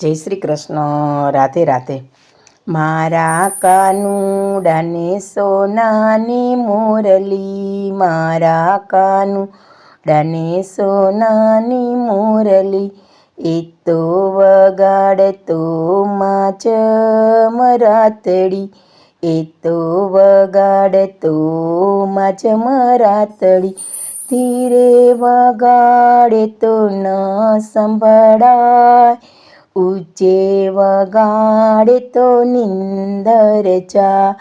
જય શ્રી કૃષ્ણ. રાધે રાધે. મારા કાનુડાને સોનાની મોરલી. મારા કાનુડાને સોનાની મોરલી. એ તો વગાડતો માચ મરાતડી. એ તો વગાડતો માચ મરાતડી. ધીરે વગાડે તો ન સંભળાય. ઊંચે વગાડે તો નિંદર ચા.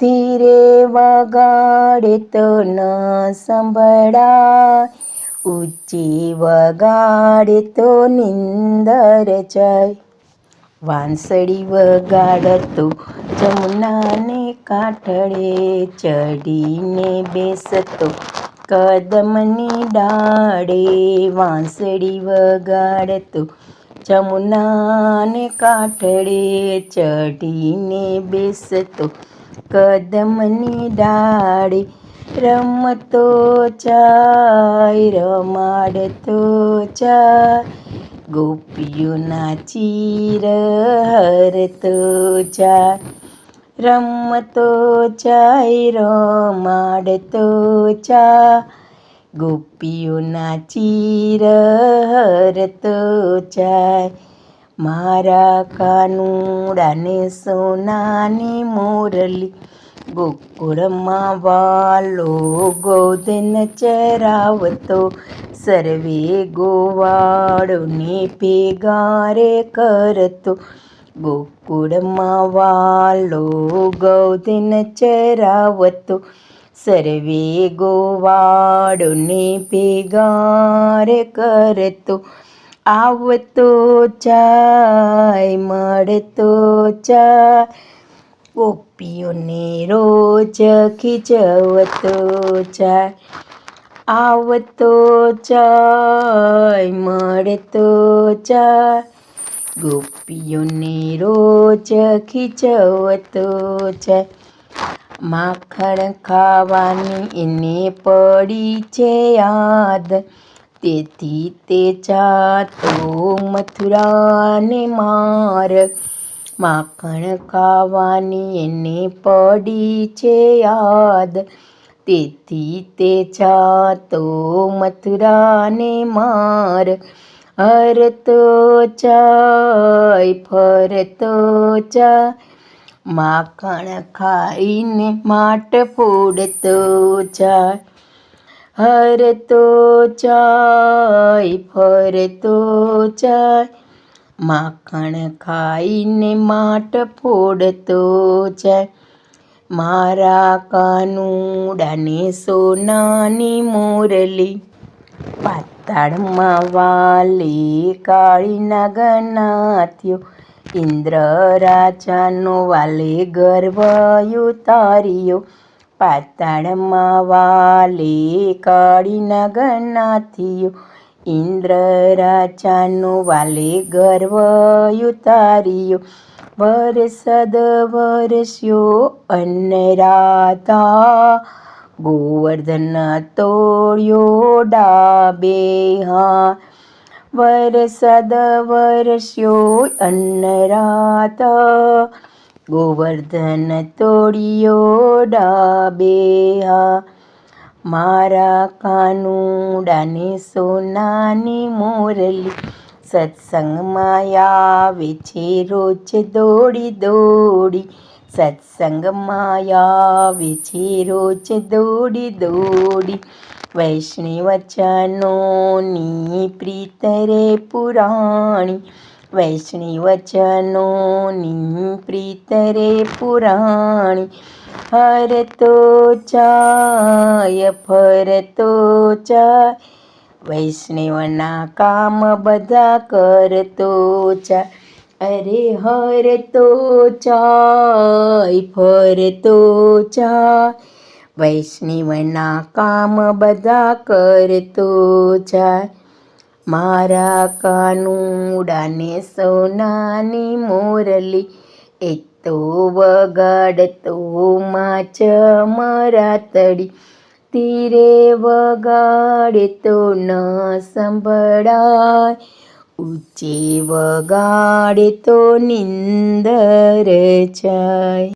ધીરે વગાડે તો ન સંભળાય. ઊંચી વગાડે તો નિંદર જાય વાંસળી વગાડતો જમુનાને કાંઠળે ચડીને બેસતો કદમની ડાળે. વાંસળી વગાડતો જમુનાને કાંઠળે ચડીને બેસતો કદમની ડાળી રમતો ચાય, રમાડતો ચાય. ગોપીઓ ચીર હરતો ચાય. રમતો ચાય, રમાડતો ચા ગોપીઓના ચીર હરતો ચાય મારા કાનુડાને સોનાની મોરલી ગોકુળમાં વાલો ગોદન ચરાવતો સર્વે ગોવાળોને ભેગારે કરતો ગોકુળમાં વાલો ગૌધન ચરાવતો સર્વે ગોવાળોને ભેગાર કરતો આવતો ચાય મળતો ચાય ગોપીઓને રોજ ખીચવતો ચાય આવતો ચાય મળતો ચાય ગોપીઓને રોજ ખીચવતો છે માખણ ખાવાની એને પડી છે યાદ. તેથી તે જાતો મથુરાને માર. માખણ ખાવાની એને પડી છે યાદ. તેથી તે જાતો મથુરાને માર. હરતો ચાય ફરતો ચા માખણ ખાઈને માટ ફોડતો જાય હરતો ચાય ફરતો જાય માખણ ખાઈને માટ ફોડતો જાય મારા કાનુડાને સોનાની મોરલી. પાતાળમાં વાલી કાળી નાગનાથ્યો ઇન્દ્ર રાજાનો વાલે ગર્વ ઉતાર્યો પાતાળમાં વાલે કાળી નાગનાથ્યો ઇન્દ્ર રાજાનો વાલે ગર્વ ઉતાર્યો વરસદ વરસ્યો અન્નરાતા ગોવર્ધન તોડ્યો ડાબે હા. વરસદ વરસ્યો અન્નરાત. ગોવર્ધન તોડ્યો ડાબે મારા કાનુડાને સોનાની મોરલી સત્સંગમાં આવે છે રોજ દોડી દોડી. સત્સંગમાં આવે છે રોજ દોડી દોડી વૈષ્ણવ વચનોની પ્રીત રે પુરાણી વૈષ્ણવ વચનોની પ્રીત રે પુરાણી હરતો ચાય ફરતો ચાય વૈષ્ણવના કામ બધા કરતો ચા અરે હરતો ચાય ફરતો ચા વૈષ્ણવના કામ બધા કરતો જાય મારા કાનુડાને સોનાની મોરલી એ તો વગાડતો માચ મરાતડી તીરે વગાડે તો ન સંભળાય ઊંચે વગાડે તો નિંદર જાય.